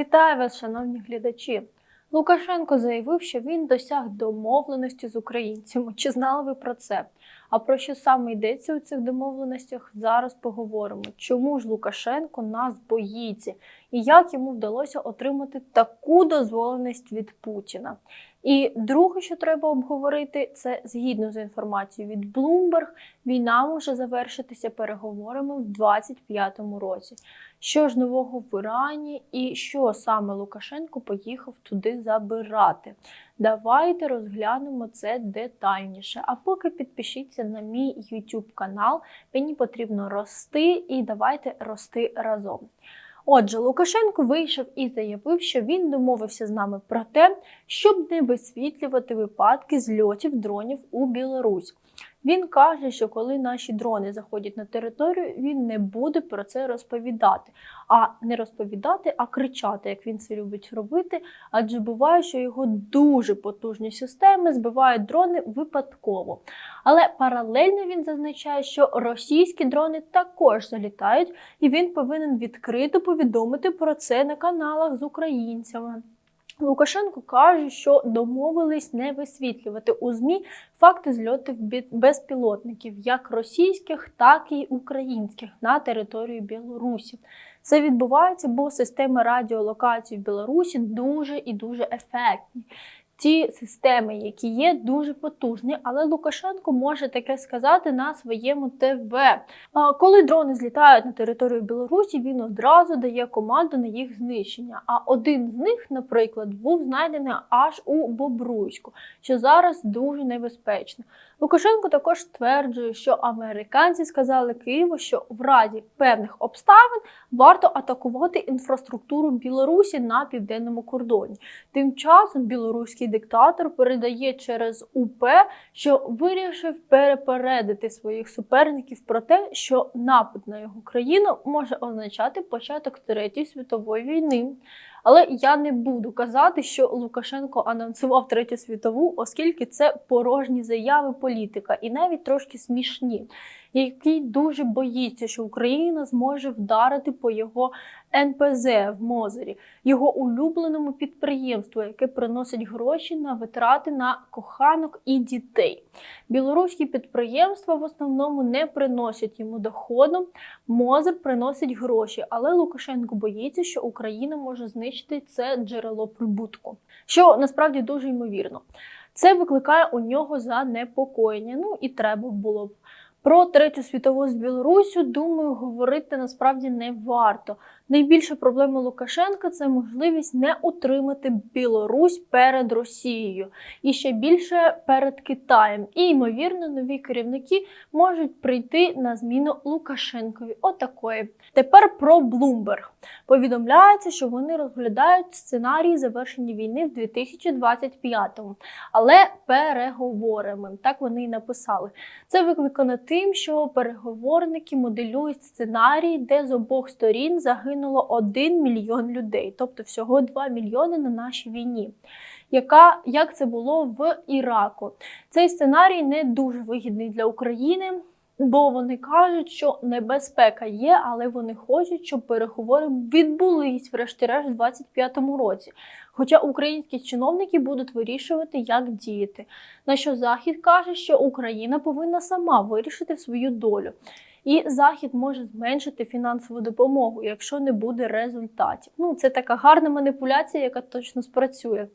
Вітаю вас, шановні глядачі. Лукашенко заявив, що він досяг домовленості з українцями. Чи знали ви про це? А про що саме йдеться у цих домовленостях? Зараз поговоримо. Чому ж Лукашенко нас боїться і як йому вдалося отримати таку дозволеність від Путіна? І друге, що треба обговорити, це згідно з інформацією від Bloomberg, війна може завершитися переговорами в 2025 році. Що ж нового в Ірані і що саме Лукашенко поїхав туди забирати? Давайте розглянемо це детальніше. А поки підпишіться на мій YouTube канал, мені потрібно рости і давайте рости разом. Отже, Лукашенко вийшов і заявив, що він домовився з нами про те, щоб не висвітлювати випадки зльотів дронів у Білорусь. Він каже, що коли наші дрони заходять на територію, він не буде про це розповідати. А не розповідати, а кричати, як він це любить робити. Адже буває, що його дуже потужні системи збивають дрони випадково. Але паралельно він зазначає, що російські дрони також залітають, і він повинен відкрито повідомити про це на каналах з українцями. Лукашенко каже, що домовились не висвітлювати у ЗМІ факти зльотів безпілотників, як російських, так і українських на території Білорусі. Це відбувається, бо системи радіолокації в Білорусі дуже і дуже ефектні. Ті системи, які є, дуже потужні, але Лукашенко може таке сказати на своєму ТВ. Коли дрони злітають на територію Білорусі, він одразу дає команду на їх знищення. А один з них, наприклад, був знайдений аж у Бобруйську, що зараз дуже небезпечно. Лукашенко також стверджує, що американці сказали Києву, що в разі певних обставин варто атакувати інфраструктуру Білорусі на південному кордоні. Тим часом білоруський диктатор передає через УП, що вирішив перепередити своїх суперників про те, що напад на його країну може означати початок Третьої світової війни. Але я не буду казати, що Лукашенко анонсував третю світову, оскільки це порожні заяви політика і навіть трошки смішні, який дуже боїться, що Україна зможе вдарити по його НПЗ в Мозері, його улюбленому підприємству, яке приносить гроші на витрати на коханок і дітей. Білоруські підприємства в основному не приносять йому доходу. Мозер приносить гроші, але Лукашенко боїться, що Україна може знищити це джерело прибутку, що насправді дуже ймовірно. Це викликає у нього занепокоєння. Ну і треба було б. Про третю світову з Білорусю, думаю, говорити насправді не варто. Найбільша проблема Лукашенка це можливість не утримати Білорусь перед Росією і ще більше перед Китаєм. І ймовірно, нові керівники можуть прийти на зміну Лукашенкові. Отакої. Тепер про Bloomberg. Повідомляється, що вони розглядають сценарій завершення війни в 2025-му, але переговорами. Так вони і написали. Це викликано тим, що переговорники моделюють сценарій, де з обох сторін загинуло 1 мільйон людей, тобто всього 2 мільйони на нашій війні. Яка як це було в Іраку? Цей сценарій не дуже вигідний для України. Бо вони кажуть, що небезпека є, але вони хочуть, щоб переговори відбулись, врешті-решт, в 25-му році. Хоча українські чиновники будуть вирішувати, як діяти. На що Захід каже, що Україна повинна сама вирішити свою долю. І Захід може зменшити фінансову допомогу, якщо не буде результатів. Ну, це така гарна маніпуляція, яка точно спрацює.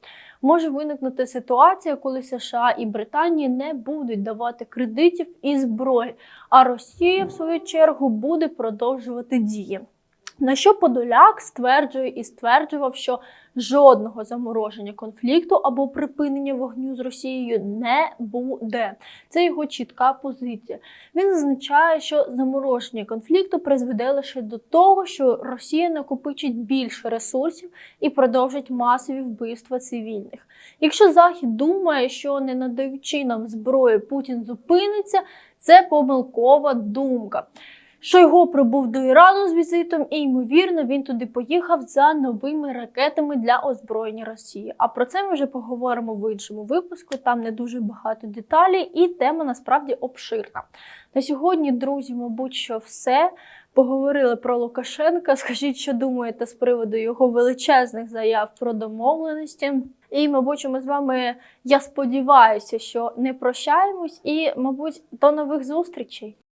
Може виникнути ситуація, коли США і Британія не будуть давати кредитів і зброї, а Росія, в свою чергу, буде продовжувати дії. На що Подоляк стверджує і стверджував, що жодного замороження конфлікту або припинення вогню з Росією не буде. Це його чітка позиція. Він зазначає, що замороження конфлікту призведе лише до того, що Росія накопичить більше ресурсів і продовжить масові вбивства цивільних. Якщо Захід думає, що не надаючи нам зброї, Путін зупиниться, це помилкова думка. Шойгу прибув до Ірану з візитом, і ймовірно він туди поїхав за новими ракетами для озброєння Росії. А про це ми вже поговоримо в іншому випуску. Там не дуже багато деталей, і тема насправді обширна. На сьогодні, друзі, мабуть, що все. Поговорили про Лукашенка. Скажіть, що думаєте з приводу його величезних заяв про домовленості. І, мабуть, ми з вами, я сподіваюся, що не прощаємось, і, мабуть, до нових зустрічей.